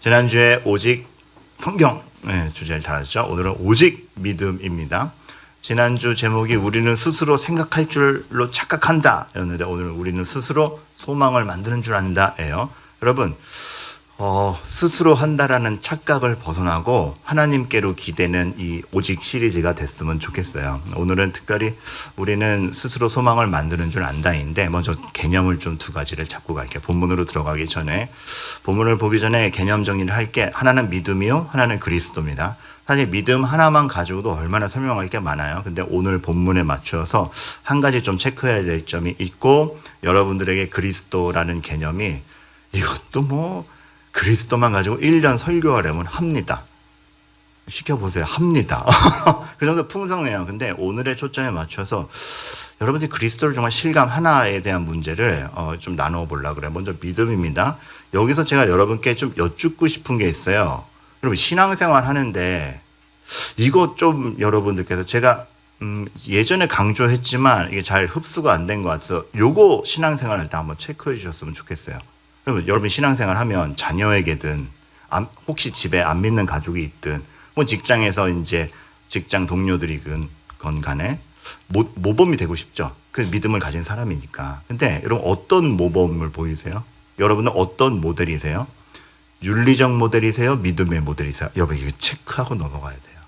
지난주에 오직 성경 네, 주제를 달았죠. 오늘은 오직 믿음입니다. 지난주 제목이 우리는 스스로 생각할 줄로 착각한다 였는데 오늘은 우리는 스스로 소망을 만드는 줄 안다 예요. 여러분 어, 스스로 한다라는 착각을 벗어나고 하나님께로 기대는 이 오직 시리즈가 됐으면 좋겠어요. 오늘은 특별히 우리는 스스로 소망을 만드는 줄 안다인데 먼저 개념을 좀 두 가지를 잡고 갈게요. 본문으로 들어가기 전에 본문을 보기 전에 개념 정리를 할게 하나는 믿음이요, 하나는 그리스도입니다. 사실 믿음 하나만 가지고도 얼마나 설명할 게 많아요. 근데 오늘 본문에 맞추어서 한 가지 좀 체크해야 될 점이 있고 여러분들에게 그리스도라는 개념이 이것도 뭐 그리스도만 가지고 1년 설교하려면 합니다. 시켜보세요. 합니다. 그 정도 풍성해요. 근데 오늘의 초점에 맞춰서 여러분들이 그리스도를 정말 실감 하나에 대한 문제를 어, 좀 나누어 보려고 그래요. 먼저 믿음입니다. 여기서 제가 여러분께 좀 여쭙고 싶은 게 있어요. 여러분, 신앙생활 하는데 이거 좀 여러분들께서 제가 음, 예전에 강조했지만 이게 잘 흡수가 안 된 것 같아서 요거 신앙생활 할때 한번 체크해 주셨으면 좋겠어요. 여러분, 여러분 신앙생활 하면 자녀에게든 안- 혹시 집에 안 믿는 가족이 있든 뭐 직장에서 이제 직장 동료들이건 건 간에 모, 모범이 되고 싶죠. 그 믿음을 가진 사람이니까. 근데 여러분 어떤 모범을 보이세요? 여러분은 어떤 모델이세요? 윤리적 모델이세요? 믿음의 모델이세요? 여러분 이거 체크하고 넘어가야 돼요.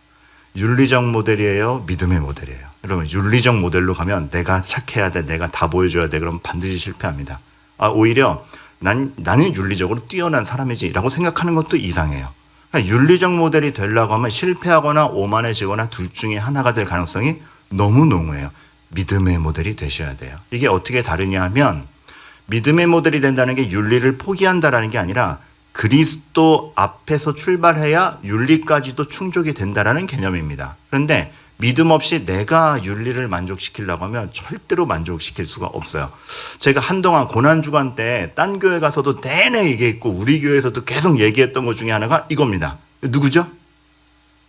윤리적 모델이에요? 믿음의 모델이에요? 여러분 윤리적 모델로 가면 내가 착해야 돼, 내가 다 보여줘야 돼, 그럼 반드시 실패합니다. 아 오히려 난 나는 윤리적으로 뛰어난 사람이지라고 생각하는 것도 이상해요. 그러니까 윤리적 모델이 되려고 하면 실패하거나 오만해지거나 둘 중에 하나가 될 가능성이 너무 농후해요. 믿음의 모델이 되셔야 돼요. 이게 어떻게 다르냐 하면 믿음의 모델이 된다는 게 윤리를 포기한다라는 게 아니라 그리스도 앞에서 출발해야 윤리까지도 충족이 된다라는 개념입니다. 그런데 믿음 없이 내가 윤리를 만족시키려고 하면 절대로 만족시킬 수가 없어요. 제가 한동안 고난주간 때 딴 교회 가서도 내내 얘기했고 우리 교회에서도 계속 얘기했던 것 중에 하나가 이겁니다. 누구죠?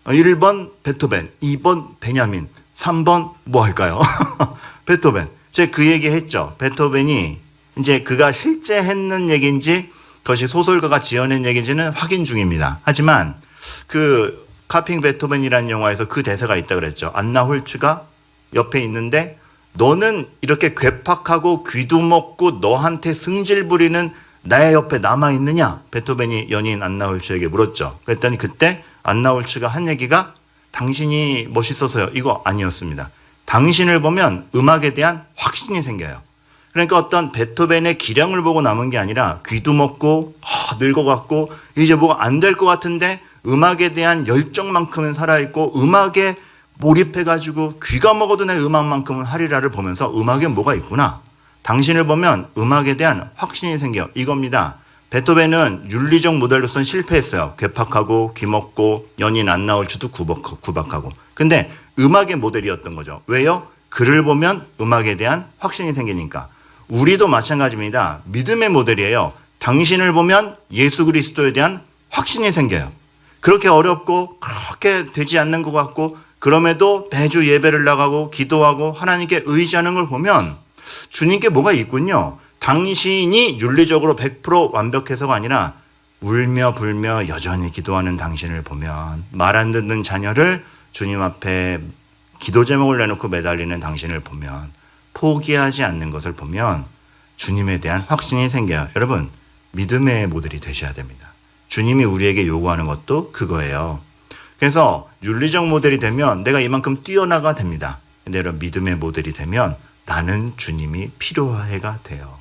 1번 베토벤, 2번 베냐민, 3번 뭐 할까요? 베토벤. 제가 그 얘기 했죠. 베토벤이 이제 그가 실제 했는 얘기인지 그것이 소설가가 지어낸 얘기인지는 확인 중입니다. 하지만 그 카핑 베토벤이라는 영화에서 그 대사가 있다 그랬죠. 안나 홀츠가 옆에 있는데 너는 이렇게 괴팍하고 귀도 먹고 너한테 승질 부리는 나의 옆에 남아 있느냐? 베토벤이 연인 안나 홀츠에게 물었죠. 그랬더니 그때 안나 홀츠가 한 얘기가 당신이 멋있어서요. 이거 아니었습니다. 당신을 보면 음악에 대한 확신이 생겨요. 그러니까 어떤 베토벤의 기량을 보고 남은 게 아니라 귀도 먹고 아, 늙어갖고 이제 뭐가 안 될 것 같은데 음악에 대한 열정만큼은 살아있고 음악에 몰입해가지고 귀가 먹어도 내 음악만큼은 하리라를 보면서 음악에 뭐가 있구나. 당신을 보면 음악에 대한 확신이 생겨. 이겁니다. 베토벤은 윤리적 모델로서는 실패했어요. 괴팍하고 귀먹고 연인 안 나올 줄도 구박, 구박하고. 근데 음악의 모델이었던 거죠. 왜요? 글을 보면 음악에 대한 확신이 생기니까. 우리도 마찬가지입니다. 믿음의 모델이에요. 당신을 보면 예수 그리스도에 대한 확신이 생겨요. 그렇게 어렵고 그렇게 되지 않는 것 같고 그럼에도 매주 예배를 나가고 기도하고 하나님께 의지하는 걸 보면 주님께 뭐가 있군요. 당신이 윤리적으로 100% 완벽해서가 아니라 울며 불며 여전히 기도하는 당신을 보면 말 안 듣는 자녀를 주님 앞에 기도 제목을 내놓고 매달리는 당신을 보면 포기하지 않는 것을 보면 주님에 대한 확신이 생겨요. 여러분, 믿음의 모델이 되셔야 됩니다. 주님이 우리에게 요구하는 것도 그거예요. 그래서 윤리적 모델이 되면 내가 이만큼 뛰어나가 됩니다. 근데 여러분, 믿음의 모델이 되면 나는 주님이 필요해가 돼요.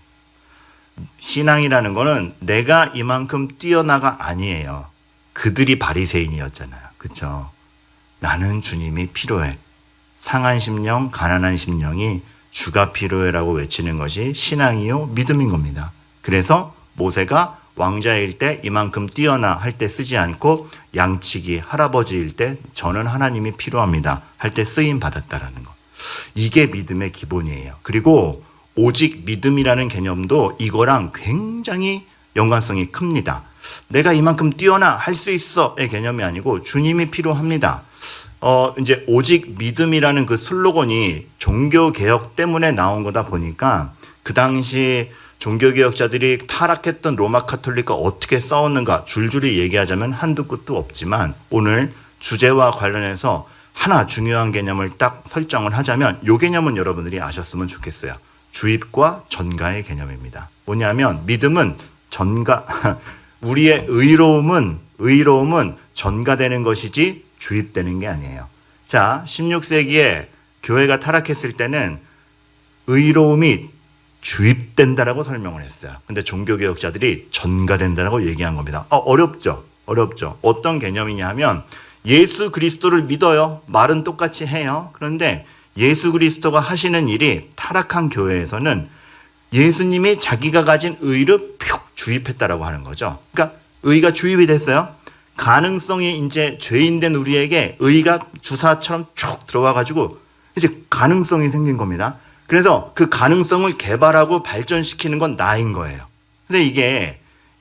신앙이라는 거는 내가 이만큼 뛰어나가 아니에요. 그들이 바리새인이었잖아요. 그렇죠? 나는 주님이 필요해. 상한 심령, 가난한 심령이 주가 필요해라고 외치는 것이 신앙이요 믿음인 겁니다. 그래서 모세가 왕자일 때 이만큼 뛰어나 할 때 쓰지 않고 양치기 할아버지일 때 저는 하나님이 필요합니다 할 때 쓰임 받았다라는 것. 이게 믿음의 기본이에요. 그리고 오직 믿음이라는 개념도 이거랑 굉장히 연관성이 큽니다. 내가 이만큼 뛰어나 할 수 있어의 개념이 아니고 주님이 필요합니다. 어, 이제 오직 믿음이라는 그 슬로건이 종교 개혁 때문에 나온 거다 보니까 그 당시 종교개혁자들이 타락했던 로마 카톨릭과 어떻게 싸웠는가 줄줄이 얘기하자면 한두 끝도 없지만 오늘 주제와 관련해서 하나 중요한 개념을 딱 설정을 하자면 이 개념은 여러분들이 아셨으면 좋겠어요. 주입과 전가의 개념입니다. 뭐냐면 믿음은 전가 우리의 의로움은 의로움은 전가되는 것이지 주입되는 게 아니에요. 자, 16세기에 교회가 타락했을 때는 의로움이 주입된다라고 설명을 했어요. 근데 종교개혁자들이 전가된다라고 얘기한 겁니다. 어, 어렵죠? 어렵죠. 어떤 개념이냐 하면 예수 그리스도를 믿어요. 말은 똑같이 해요. 그런데 예수 그리스도가 하시는 일이 타락한 교회에서는 예수님이 자기가 가진 의를 푹 주입했다라고 하는 거죠. 그러니까 의가 주입이 됐어요. 가능성이 이제 죄인된 우리에게 의가 주사처럼 쭉 들어와 가지고 이제 가능성이 생긴 겁니다. 그래서 그 가능성을 개발하고 발전시키는 건 나인 거예요. 근데 이게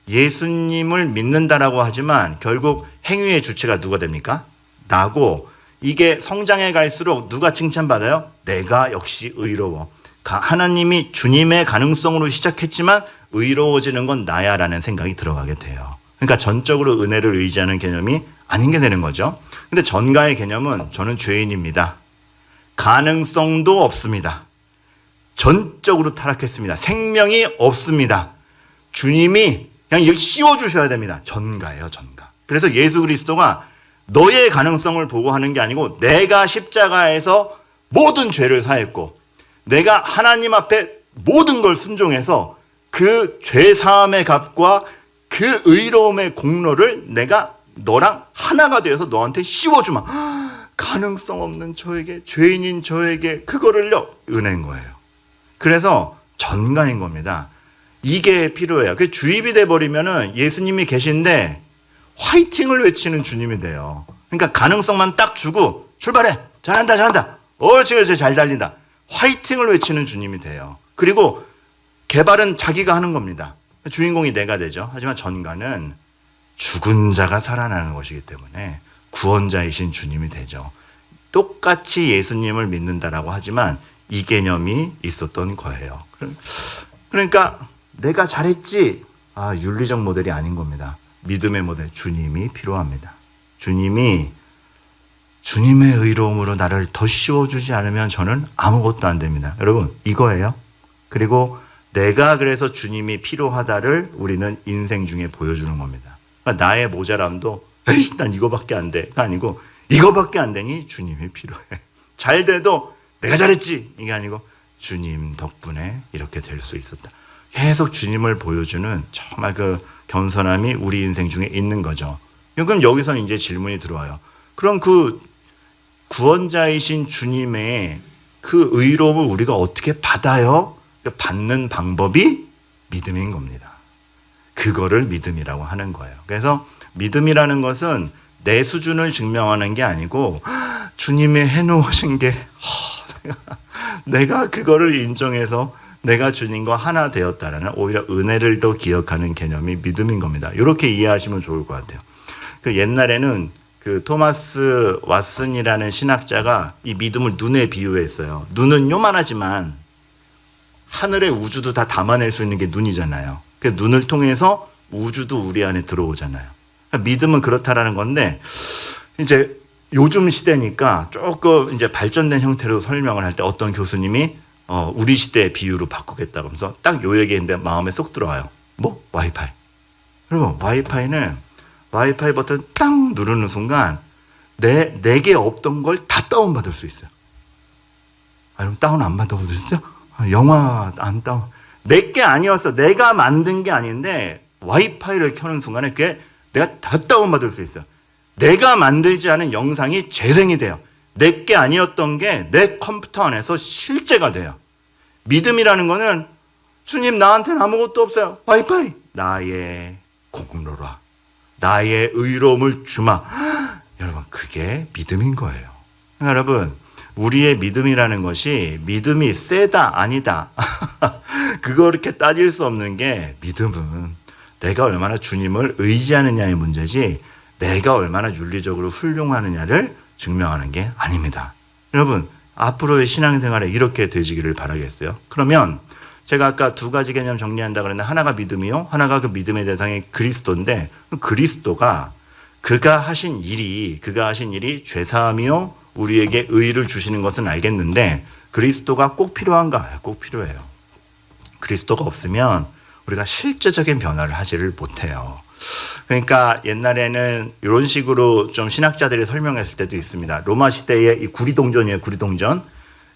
예수님을 믿는다라고 하지만 결국 행위의 주체가 누가 됩니까? 나고 이게 성장해 갈수록 누가 칭찬받아요? 내가 역시 의로워. 가- 하나님이 주님의 가능성으로 시작했지만 의로워지는 건 나야라는 생각이 들어가게 돼요. 그러니까 전적으로 은혜를 의지하는 개념이 아닌 게 되는 거죠. 근데 전가의 개념은 저는 죄인입니다. 가능성도 없습니다. 전적으로 타락했습니다. 생명이 없습니다. 주님이 그냥 이걸 씌워주셔야 됩니다. 전가예요, 전가. 그래서 예수 그리스도가 너의 가능성을 보고 하는 게 아니고 내가 십자가에서 모든 죄를 사했고 내가 하나님 앞에 모든 걸 순종해서 그 죄 사함의 값과 그 의로움의 공로를 내가 너랑 하나가 되어서 너한테 씌워주마. 가능성 없는 저에게 죄인인 저에게 그거를요 은혜인 거예요. 그래서 전가인 겁니다. 이게 필요해요. 그 주입이 돼 버리면은 예수님이 계신데 화이팅을 외치는 주님이 돼요. 그러니까 가능성만 딱 주고 출발해. 잘한다, 잘한다. 옳지, 옳지, 잘 달린다. 화이팅을 외치는 주님이 돼요. 그리고 개발은 자기가 하는 겁니다. 주인공이 내가 되죠. 하지만 전가는 죽은 자가 살아나는 것이기 때문에 구원자이신 주님이 되죠. 똑같이 예수님을 믿는다라고 하지만 이 개념이 있었던 거예요. 그러니까 내가 잘했지. 아, 윤리적 모델이 아닌 겁니다. 믿음의 모델, 주님이 필요합니다. 주님이 주님의 의로움으로 나를 더 씌워주지 않으면 저는 아무것도 안 됩니다. 여러분, 이거예요. 그리고 내가 그래서 주님이 필요하다를 우리는 인생 중에 보여주는 겁니다. 그러니까 나의 모자람도, 에이, 난 이거밖에 안 돼. 가 아니고, 이거밖에 안 되니 주님이 필요해. 잘 돼도 내가 잘했지. 이게 아니고, 주님 덕분에 이렇게 될 수 있었다. 계속 주님을 보여주는 정말 그 겸손함이 우리 인생 중에 있는 거죠. 그럼 여기서 이제 질문이 들어와요. 그럼 그 구원자이신 주님의 그 의로움을 우리가 어떻게 받아요? 받는 방법이 믿음인 겁니다. 그거를 믿음이라고 하는 거예요. 그래서 믿음이라는 것은 내 수준을 증명하는 게 아니고 주님이 해놓으신 게 내가 그거를 인정해서 내가 주님과 하나 되었다라는 오히려 은혜를 더 기억하는 개념이 믿음인 겁니다. 이렇게 이해하시면 좋을 것 같아요. 그 옛날에는 그 토마스 왓슨이라는 신학자가 이 믿음을 눈에 비유했어요. 눈은 요만하지만 하늘의 우주도 다 담아낼 수 있는 게 눈이잖아요. 그 눈을 통해서 우주도 우리 안에 들어오잖아요. 그러니까 믿음은 그렇다라는 건데 이제 요즘 시대니까 조금 이제 발전된 형태로 설명을 할 때 어떤 교수님이 어, 우리 시대의 비유로 바꾸겠다고 하면서 딱 요 얘기했는데 마음에 쏙 들어와요. 뭐? 와이파이. 여러분, 와이파이는 와이파이 버튼 딱 누르는 순간 내, 내게 없던 걸 다 다운 받을 수 있어요. 아, 그럼 다운 안 받아보셨어요? 아, 영화 안 다운. 내게 아니었어. 내가 만든 게 아닌데 와이파이를 켜는 순간에 그게 내가 다 다운받을 수 있어요. 내가 만들지 않은 영상이 재생이 돼요. 내게 아니었던 게 내 컴퓨터 안에서 실제가 돼요. 믿음이라는 거는 주님 나한테는 아무것도 없어요. 와이파이. 나의 공로라. 나의 의로움을 주마. 여러분, 그게 믿음인 거예요. 여러분, 우리의 믿음이라는 것이 믿음이 세다, 아니다. 그거 이렇게 따질 수 없는 게 믿음은 내가 얼마나 주님을 의지하느냐의 문제지 내가 얼마나 윤리적으로 훌륭하느냐를 증명하는 게 아닙니다. 여러분, 앞으로의 신앙생활에 이렇게 되지기를 바라겠어요. 그러면 제가 아까 두 가지 개념 정리한다 그랬는데 하나가 믿음이요. 하나가 그 믿음의 대상이 그리스도인데 그 그리스도가 그가 하신 일이 그가 하신 일이 죄 사함이요 우리에게 의를 주시는 것은 알겠는데 그리스도가 꼭 필요한가? 꼭 필요해요. 그리스도가 없으면 우리가 실제적인 변화를 하지를 못해요. 그러니까 옛날에는 이런 식으로 좀 신학자들이 설명했을 때도 있습니다. 로마 시대의 이 구리동전이에요, 구리동전.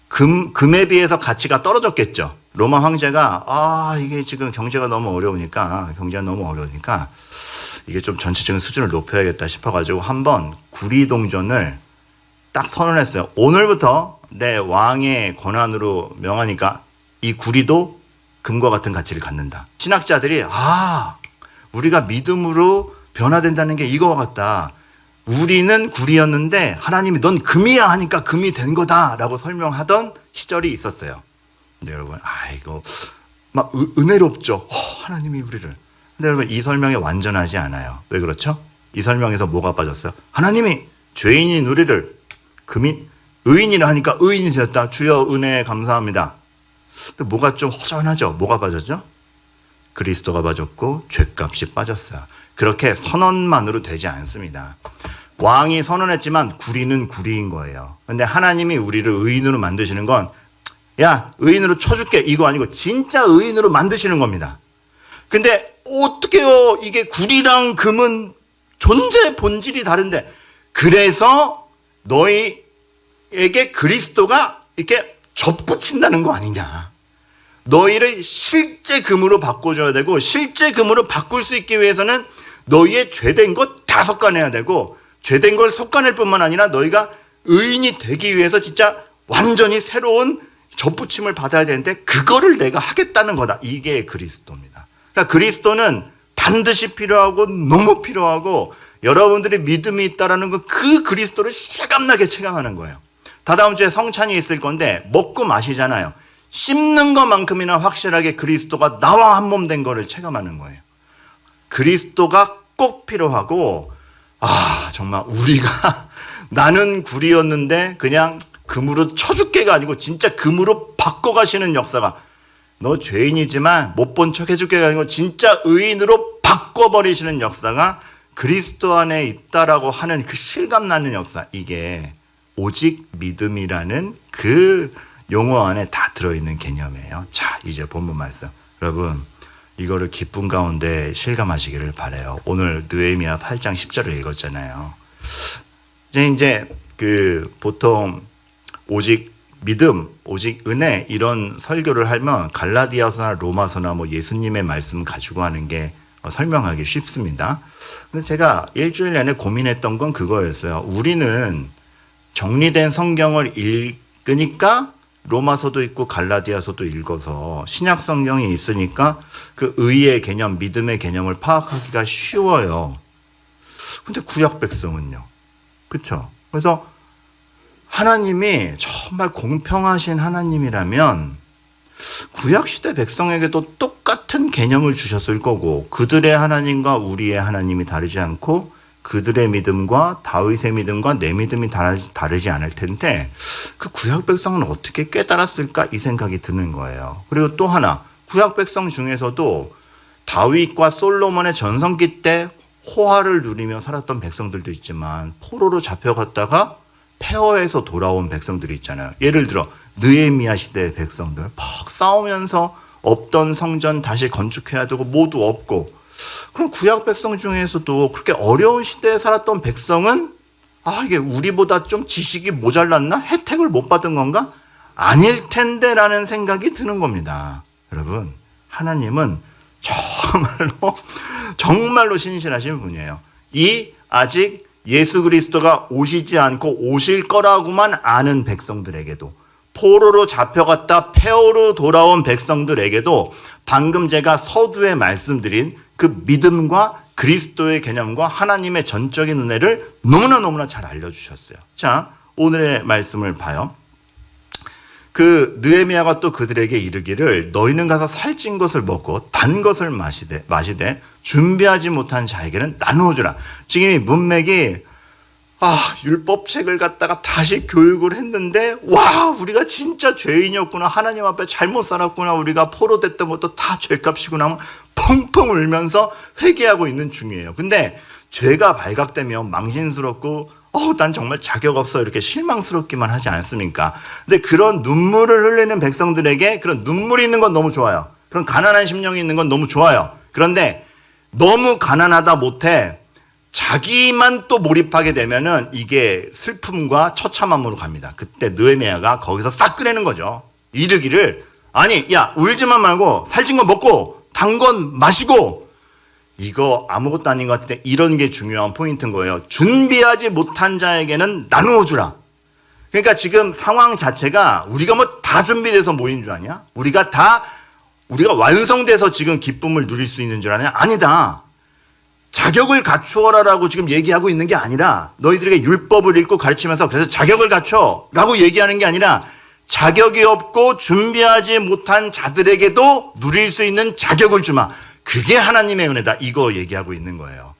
금, 금에 비해서 가치가 떨어졌겠죠. 로마 황제가, 아, 이게 지금 경제가 너무 어려우니까, 경제가 너무 어려우니까, 이게 좀 전체적인 수준을 높여야겠다 싶어가지고 한번 구리동전을 딱 선언했어요. 오늘부터 내 왕의 권한으로 명하니까 이 구리도 금과 같은 가치를 갖는다. 신학자들이 아 우리가 믿음으로 변화된다는 게 이거와 같다. 우리는 구리였는데 하나님이 넌 금이야 하니까 금이 된 거다라고 설명하던 시절이 있었어요. 근데 여러분 아 이거 막 은- 은혜롭죠. 어, 하나님이 우리를. 근데 여러분 이 설명이 완전하지 않아요. 왜 그렇죠? 이 설명에서 뭐가 빠졌어요? 하나님이 죄인인 우리를 금인 의인이라 하니까 의인이 되었다. 주여 은혜 감사합니다. 근데 뭐가 좀 허전하죠? 뭐가 빠졌죠? 그리스도가 빠졌고 죄값이 빠졌어요. 그렇게 선언만으로 되지 않습니다. 왕이 선언했지만 구리는 구리인 거예요. 근데 하나님이 우리를 의인으로 만드시는 건 야, 의인으로 쳐줄게. 이거 아니고 진짜 의인으로 만드시는 겁니다. 근데 어떻게요? 이게 구리랑 금은 존재 본질이 다른데 그래서 너희에게 그리스도가 이렇게 접붙인다는 거 아니냐? 너희를 실제 금으로 바꿔줘야 되고 실제 금으로 바꿀 수 있기 위해서는 너희의 죄된 것 다 섞어내야 되고 죄된 걸 섞어낼 뿐만 아니라 너희가 의인이 되기 위해서 진짜 완전히 새로운 접붙임을 받아야 되는데 그거를 내가 하겠다는 거다. 이게 그리스도입니다. 그러니까 그리스도는 반드시 필요하고 너무 필요하고 여러분들이 믿음이 있다라는 거그 그리스도를 실감나게 체감하는 거예요. 다다음 주에 성찬이 있을 건데 먹고 마시잖아요. 씹는 것만큼이나 확실하게 그리스도가 나와 한 몸 된 거를 체감하는 거예요. 그리스도가 꼭 필요하고 아 정말 우리가 나는 구리였는데 그냥 금으로 쳐줄게가 아니고 진짜 금으로 바꿔가시는 역사가 너 죄인이지만 못 본 척 해줄게가 아니고 진짜 의인으로 바꿔버리시는 역사가 그리스도 안에 있다라고 하는 그 실감 나는 역사 이게 오직 믿음이라는 그 용어 안에 다 들어있는 개념이에요. 자 이제 본문 말씀 여러분 이거를 기쁨 가운데 실감하시기를 바래요. 오늘 느헤미야 8장 10절을 읽었잖아요. 이제 이제 그 보통 오직 믿음, 오직 은혜 이런 설교를 하면 갈라디아서나 로마서나 뭐 예수님의 말씀 가지고 하는 게 어, 설명하기 쉽습니다. 근데 제가 일주일 내내 고민했던 건 그거였어요. 우리는 정리된 성경을 읽으니까 로마서도 있고 갈라디아서도 읽어서 신약 성경이 있으니까 그 의의 개념, 믿음의 개념을 파악하기가 쉬워요. 근데 구약 백성은요. 그렇죠? 그래서 하나님이 정말 공평하신 하나님이라면 구약 시대 백성에게도 똑같은 개념을 주셨을 거고 그들의 하나님과 우리의 하나님이 다르지 않고 그들의 믿음과 다윗의 믿음과 내 믿음이 다르지, 다르지 않을 텐데 그 구약 백성은 어떻게 깨달았을까 이 생각이 드는 거예요. 그리고 또 하나 구약 백성 중에서도 다윗과 솔로몬의 전성기 때 호화를 누리며 살았던 백성들도 있지만 포로로 잡혀갔다가 폐허에서 돌아온 백성들이 있잖아요. 예를 들어 느헤미야 시대의 백성들 막 싸우면서 없던 성전 다시 건축해야 되고 모두 없고 그럼 구약 백성 중에서도 그렇게 어려운 시대에 살았던 백성은 아 이게 우리보다 좀 지식이 모자랐나 혜택을 못 받은 건가 아닐 텐데라는 생각이 드는 겁니다. 여러분 하나님은 정말로 정말로 신실하신 분이에요. 이 아직 예수 그리스도가 오시지 않고 오실 거라고만 아는 백성들에게도 포로로 잡혀갔다 폐허로 돌아온 백성들에게도 방금 제가 서두에 말씀드린 그 믿음과 그리스도의 개념과 하나님의 전적인 은혜를 너무나 너무나 잘 알려주셨어요. 자, 오늘의 말씀을 봐요. 그 느헤미야가 또 그들에게 이르기를 너희는 가서 살찐 것을 먹고 단 것을 마시되 마시되 준비하지 못한 자에게는 나누어 주라. 지금 이 문맥이 아, 율법책을 갖다가 다시 교육을 했는데, 와, 우리가 진짜 죄인이었구나. 하나님 앞에 잘못 살았구나. 우리가 포로됐던 것도 다 죄값이구나. 하면 펑펑 울면서 회개하고 있는 중이에요. 근데 죄가 발각되면 망신스럽고, 어, 난 정말 자격 없어. 이렇게 실망스럽기만 하지 않습니까? 근데 그런 눈물을 흘리는 백성들에게 그런 눈물이 있는 건 너무 좋아요. 그런 가난한 심령이 있는 건 너무 좋아요. 그런데 너무 가난하다 못해 자기만 또 몰입하게 되면은 이게 슬픔과 처참함으로 갑니다. 그때 느헤미야가 거기서 싹 꺼내는 거죠. 이르기를 아니 야 울지만 말고 살찐 거 먹고 단 건 마시고 이거 아무것도 아닌 것 같은데 이런 게 중요한 포인트인 거예요. 준비하지 못한 자에게는 나누어 주라. 그러니까 지금 상황 자체가 우리가 뭐 다 준비돼서 모인 줄 아냐? 우리가 다 우리가 완성돼서 지금 기쁨을 누릴 수 있는 줄 아냐? 아니다. 자격을 갖추어라라고 지금 얘기하고 있는 게 아니라 너희들에게 율법을 읽고 가르치면서 그래서 자격을 갖춰라고 얘기하는 게 아니라 자격이 없고 준비하지 못한 자들에게도 누릴 수 있는 자격을 주마. 그게 하나님의 은혜다. 이거 얘기하고 있는 거예요.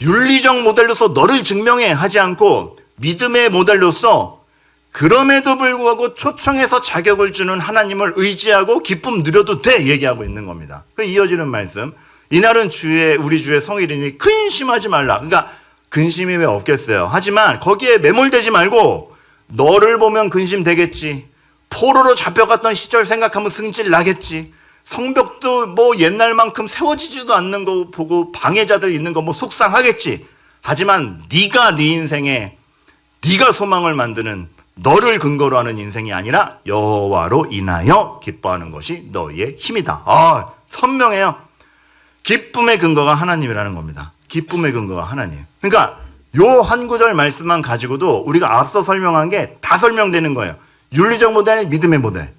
윤리적 모델로서 너를 증명해 하지 않고 믿음의 모델로서 그럼에도 불구하고 초청해서 자격을 주는 하나님을 의지하고 기쁨 누려도 돼 얘기하고 있는 겁니다. 그 이어지는 말씀. 이날은 주의 우리 주의 성일이니 근심하지 말라. 그러니까 근심이 왜 없겠어요. 하지만 거기에 매몰되지 말고 너를 보면 근심 되겠지. 포로로 잡혀갔던 시절 생각하면 승질 나겠지. 성벽도 뭐 옛날만큼 세워지지도 않는 거 보고 방해자들 있는 거 뭐 속상하겠지. 하지만 네가 네 인생에 네가 소망을 만드는 너를 근거로 하는 인생이 아니라 여호와로 인하여 기뻐하는 것이 너희의 힘이다. 아, 선명해요. 기쁨의 근거가 하나님이라는 겁니다. 기쁨의 근거가 하나님. 그러니까 요 한 구절 말씀만 가지고도 우리가 앞서 설명한 게 다 설명되는 거예요. 윤리적 모델, 믿음의 모델.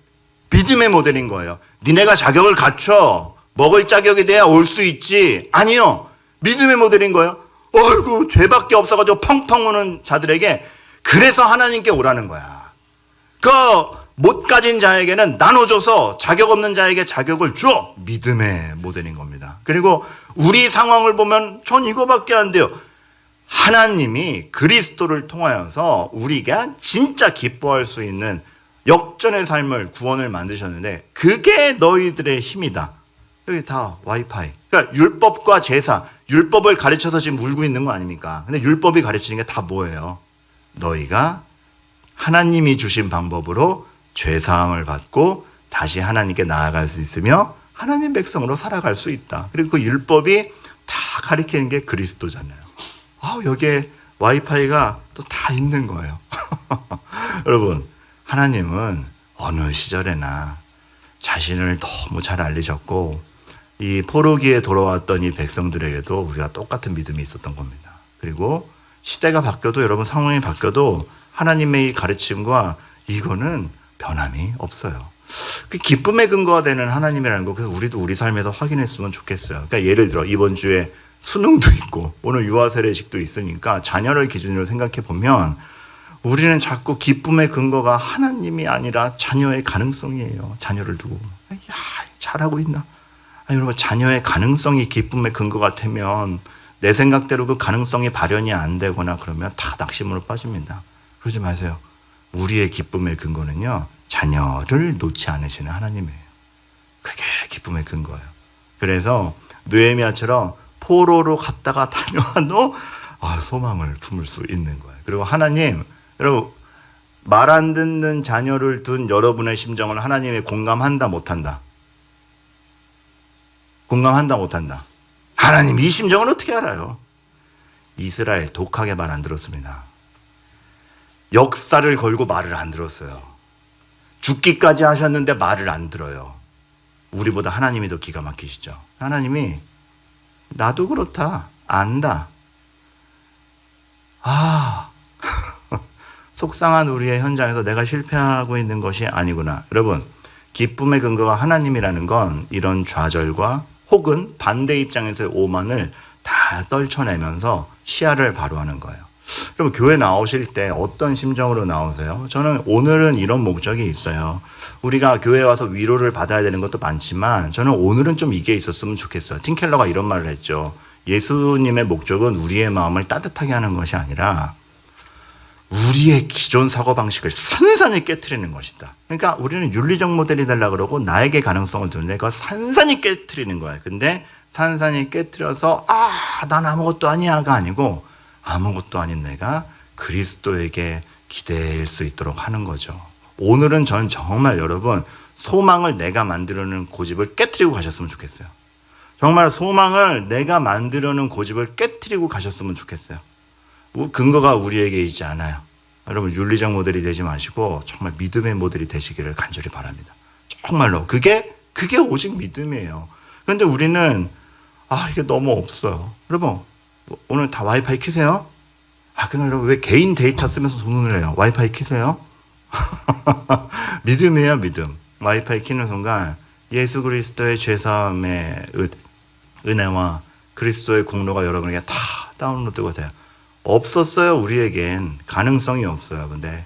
믿음의 모델인 거예요. 니네가 자격을 갖춰 먹을 자격이 돼야 올 수 있지. 아니요. 믿음의 모델인 거예요. 어이구 죄밖에 없어가지고 펑펑 우는 자들에게 그래서 하나님께 오라는 거야. 그 못 가진 자에게는 나눠줘서 자격 없는 자에게 자격을 줘. 믿음의 모델인 겁니다. 그리고 우리 상황을 보면 전 이거밖에 안 돼요. 하나님이 그리스도를 통하여서 우리가 진짜 기뻐할 수 있는 역전의 삶을 구원을 만드셨는데 그게 너희들의 힘이다. 여기 다 와이파이. 그러니까 율법과 제사, 율법을 가르쳐서 지금 울고 있는 거 아닙니까? 근데 율법이 가르치는 게 다 뭐예요? 너희가 하나님이 주신 방법으로 죄 사함을 받고 다시 하나님께 나아갈 수 있으며 하나님 백성으로 살아갈 수 있다. 그리고 그 율법이 다 가리키는 게 그리스도잖아요. 아, 여기에 와이파이가 또 다 있는 거예요. 여러분, 하나님은 어느 시절에나 자신을 너무 잘 알리셨고 이 포로기에 돌아왔던 이 백성들에게도 우리가 똑같은 믿음이 있었던 겁니다. 그리고 시대가 바뀌어도 여러분 상황이 바뀌어도 하나님의 이 가르침과 이거는 변함이 없어요. 그 기쁨의 근거가 되는 하나님이라는 거 그래서 우리도 우리 삶에서 확인했으면 좋겠어요. 그러니까 예를 들어 이번 주에 수능도 있고 오늘 유아 세례식도 있으니까 자녀를 기준으로 생각해 보면 우리는 자꾸 기쁨의 근거가 하나님이 아니라 자녀의 가능성이에요. 자녀를 두고 야 잘하고 있나? 아, 여러분 자녀의 가능성이 기쁨의 근거 같으면 내 생각대로 그 가능성이 발현이 안 되거나 그러면 다 낙심으로 빠집니다. 그러지 마세요. 우리의 기쁨의 근거는요 자녀를 놓지 않으시는 하나님이에요. 그게 기쁨의 근거예요. 그래서 느헤미야처럼 포로로 갔다가 다녀와도 아, 소망을 품을 수 있는 거예요. 그리고 하나님, 여러분 말 안 듣는 자녀를 둔 여러분의 심정을 하나님이 공감한다 못한다. 공감한다 못한다. 하나님 이 심정을 어떻게 알아요? 이스라엘 독하게 말 안 들었습니다. 역사를 걸고 말을 안 들었어요. 죽기까지 하셨는데 말을 안 들어요. 우리보다 하나님이 더 기가 막히시죠. 하나님이 나도 그렇다. 안다. 아. 속상한 우리의 현장에서 내가 실패하고 있는 것이 아니구나. 여러분, 기쁨의 근거가 하나님이라는 건 이런 좌절과 혹은 반대 입장에서의 오만을 다 떨쳐내면서 시야를 바로하는 거예요. 여러분, 교회 나오실 때 어떤 심정으로 나오세요? 저는 오늘은 이런 목적이 있어요. 우리가 교회 와서 위로를 받아야 되는 것도 많지만 저는 오늘은 좀 이게 있었으면 좋겠어요. 팀켈러가 이런 말을 했죠. 예수님의 목적은 우리의 마음을 따뜻하게 하는 것이 아니라 우리의 기존 사고 방식을 산산히 깨뜨리는 것이다. 그러니까 우리는 윤리적 모델이 되려 그러고 나에게 가능성을 두는데 그걸 산산히 깨뜨리는 거야. 근데 산산히 깨뜨려서 아, 난 아무것도 아니야가 아니고 아무것도 아닌 내가 그리스도에게 기대일 수 있도록 하는 거죠. 오늘은 저는 정말 여러분 소망을 내가 만들어는 고집을 깨뜨리고 가셨으면 좋겠어요. 정말 소망을 내가 만들어는 고집을 깨뜨리고 가셨으면 좋겠어요. 우- 근거가 우리에게 있지 않아요. 여러분 윤리적 모델이 되지 마시고 정말 믿음의 모델이 되시기를 간절히 바랍니다. 정말로 그게 그게 오직 믿음이에요. 그런데 우리는 아 이게 너무 없어요. 여러분 오늘 다 와이파이 키세요? 아 그럼 여러분 왜 개인 데이터 쓰면서 돈을 내요? 와이파이 키세요? 믿음이에요 믿음. 와이파이 키는 순간 예수 그리스도의 죄사함의 은- 은혜와 그리스도의 공로가 여러분에게 다 다운로드가 돼요. 없었어요 우리에겐 가능성이 없어요. 근데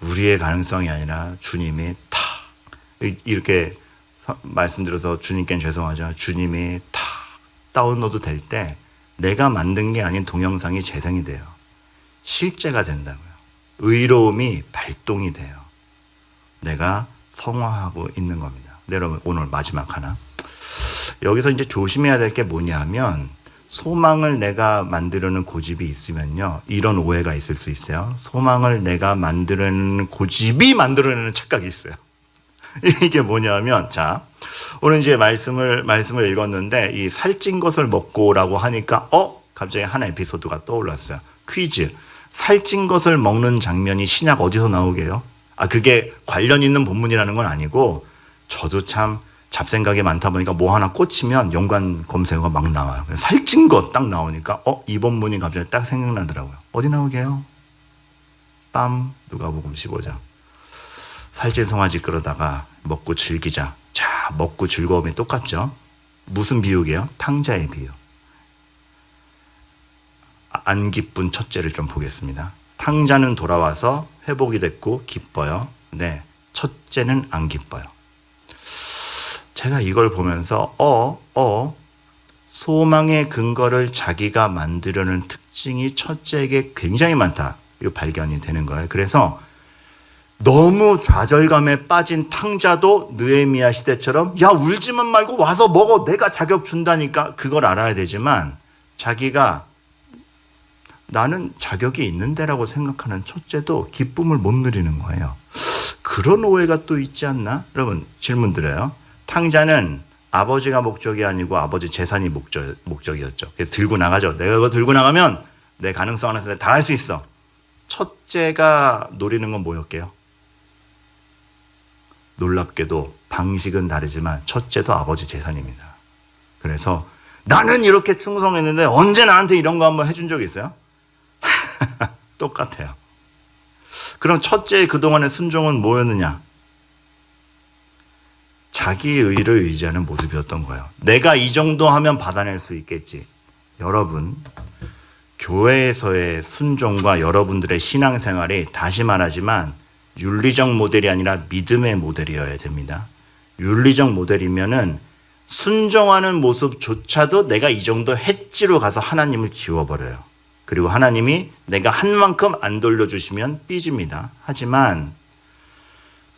우리의 가능성이 아니라 주님이 다 이- 이렇게 서- 말씀드려서 주님께는 죄송하죠. 주님이 다 다운로드 될 때 내가 만든 게 아닌 동영상이 재생이 돼요. 실제가 된다고요. 의로움이 발동이 돼요. 내가 성화하고 있는 겁니다. 네, 여러분 오늘 마지막 하나. 여기서 이제 조심해야 될 게 뭐냐면 소망을 내가 만들어는 고집이 있으면요 이런 오해가 있을 수 있어요. 소망을 내가 만들어내는 고집이 만들어내는 착각이 있어요. 이게 뭐냐면 자 오늘 이제 말씀을 말씀을 읽었는데 이 살찐 것을 먹고라고 하니까 어 갑자기 한 에피소드가 떠올랐어요. 퀴즈 살찐 것을 먹는 장면이 신약 어디서 나오게요? 아 그게 관련 있는 본문이라는 건 아니고 저도 참 잡생각이 많다 보니까 뭐 하나 꽂히면 연관 검색어가 막 나와요. 살찐 것 딱 나오니까 어이 본문이 갑자기 딱 생각나더라고요. 어디 나오게요? 빰 누가복음 15장. 살찐 송아지 끌어다가 먹고 즐기자. 자, 먹고 즐거움이 똑같죠? 무슨 비유게요? 탕자의 비유. 아, 안 기쁜 첫째를 좀 보겠습니다. 탕자는 돌아와서 회복이 됐고 기뻐요. 네, 첫째는 안 기뻐요. 제가 이걸 보면서 어, 어, 소망의 근거를 자기가 만들려는 특징이 첫째에게 굉장히 많다. 이 발견이 되는 거예요. 그래서 너무 좌절감에 빠진 탕자도 느헤미야 시대처럼 야 울지만 말고 와서 먹어 내가 자격 준다니까 그걸 알아야 되지만 자기가 나는 자격이 있는데라고 생각하는 첫째도 기쁨을 못 누리는 거예요. 그런 오해가 또 있지 않나? 여러분 질문 드려요. 탕자는 아버지가 목적이 아니고 아버지 재산이 목적, 목적이었죠. 들고 나가죠. 내가 그거 들고 나가면 내 가능성 안에서 다 할 수 있어. 첫째가 노리는 건 뭐였게요? 놀랍게도 방식은 다르지만 첫째도 아버지 재산입니다. 그래서 나는 이렇게 충성했는데 언제 나한테 이런 거 한번 해준 적 있어요? 똑같아요. 그럼 첫째의 그동안의 순종은 뭐였느냐? 자기 의를 의지하는 모습이었던 거예요. 내가 이 정도 하면 받아낼 수 있겠지. 여러분, 교회에서의 순종과 여러분들의 신앙생활이 다시 말하지만 윤리적 모델이 아니라 믿음의 모델이어야 됩니다. 윤리적 모델이면은 순종하는 모습조차도 내가 이 정도 했지로 가서 하나님을 지워버려요. 그리고 하나님이 내가 한 만큼 안 돌려주시면 삐집니다. 하지만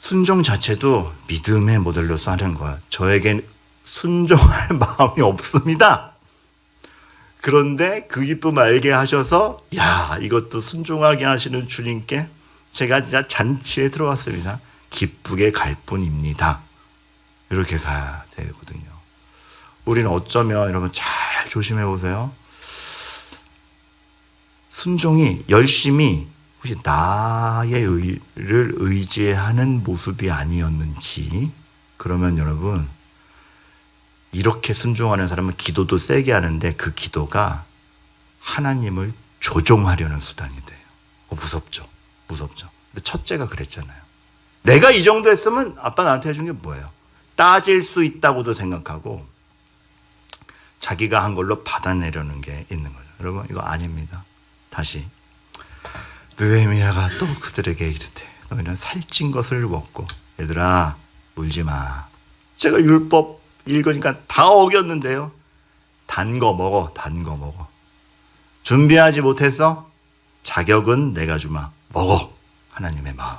순종 자체도 믿음의 모델로서 하는 거야. 저에겐 순종할 마음이 없습니다. 그런데 그 기쁨 알게 하셔서 야 이것도 순종하게 하시는 주님께 제가 진짜 잔치에 들어왔습니다. 기쁘게 갈 뿐입니다. 이렇게 가야 되거든요. 우리는 어쩌면 여러분 잘 조심해 보세요. 순종이 열심히 혹시 나의 의를 의지하는 모습이 아니었는지 그러면 여러분 이렇게 순종하는 사람은 기도도 세게 하는데 그 기도가 하나님을 조종하려는 수단이 돼요. 어, 무섭죠. 무섭죠. 근데 첫째가 그랬잖아요. 내가 이 정도 했으면 아빠 나한테 해준 게 뭐예요? 따질 수 있다고도 생각하고 자기가 한 걸로 받아내려는 게 있는 거죠. 여러분 이거 아닙니다. 다시 느헤미야가 또 그들에게 이르되 너희는 살찐 것을 먹고 얘들아 울지 마. 제가 율법 읽으니까 다 어겼는데요. 단 거 먹어, 단 거 먹어. 준비하지 못해서 자격은 내가 주마 먹어 하나님의 마음.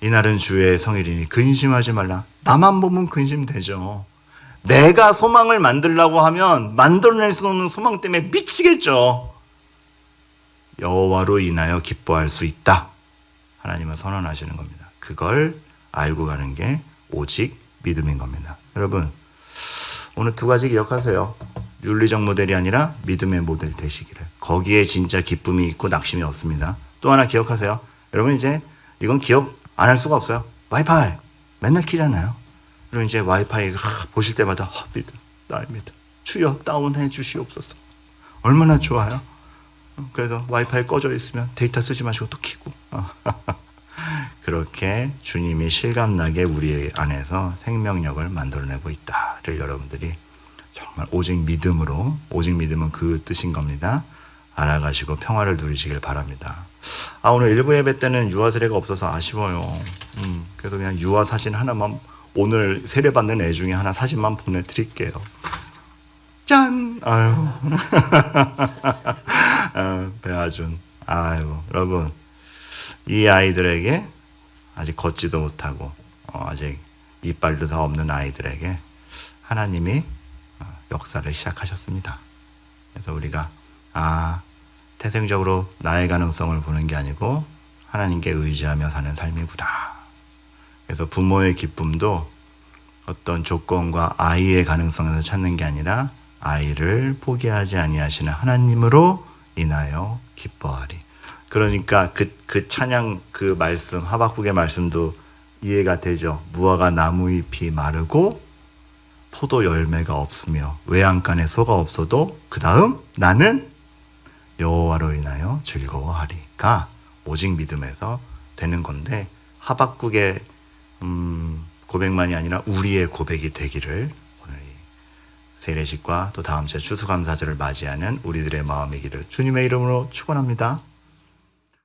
이날은 주의 성일이니 근심하지 말라. 나만 보면 근심되죠. 내가 소망을 만들라고 하면 만들어낼 수 없는 소망 때문에 미치겠죠. 여호와로 인하여 기뻐할 수 있다. 하나님은 선언하시는 겁니다. 그걸 알고 가는 게 오직 믿음인 겁니다. 여러분, 오늘 두 가지 기억하세요. 윤리적 모델이 아니라 믿음의 모델 되시기를. 거기에 진짜 기쁨이 있고 낙심이 없습니다. 또 하나 기억하세요. 여러분 이제 이건 기억 안 할 수가 없어요. 와이파이 맨날 키잖아요. 그리고 이제 와이파이 아, 보실 때마다 아, 믿음, 나의 믿음, 주여 다운해 주시옵소서. 얼마나 좋아요. 그래서 와이파이 꺼져 있으면 데이터 쓰지 마시고 또 키고. 그렇게 주님이 실감나게 우리 안에서 생명력을 만들어내고 있다를 여러분들이 정말 오직 믿음으로 오직 믿음은 그 뜻인 겁니다. 알아가시고 평화를 누리시길 바랍니다. 아 오늘 일부 예배 때는 유아 세례가 없어서 아쉬워요. 음, 그래도 그냥 유아 사진 하나만 오늘 세례 받는 애 중에 하나 사진만 보내드릴게요. 짠! 아유. 아, 배아준. 아유, 여러분. 이 아이들에게 아직 걷지도 못하고, 어, 아직 이빨도 다 없는 아이들에게 하나님이 어, 역사를 시작하셨습니다. 그래서 우리가, 아, 태생적으로 나의 가능성을 보는 게 아니고 하나님께 의지하며 사는 삶이구나. 그래서 부모의 기쁨도 어떤 조건과 아이의 가능성에서 찾는 게 아니라 아이를 포기하지 아니하시는 하나님으로 인하여 기뻐하리. 그러니까 그, 그 찬양 그 말씀 하박국의 말씀도 이해가 되죠. 무화과 나무 잎이 마르고 포도 열매가 없으며 외양간에 소가 없어도 그 다음 나는 여호와로 인하여 즐거워하리가 오직 믿음에서 되는 건데 하박국의 음, 고백만이 아니라 우리의 고백이 되기를 세례식과 또 다음 주에 추수감사절을 맞이하는 우리들의 마음이기를 주님의 이름으로 축원합니다.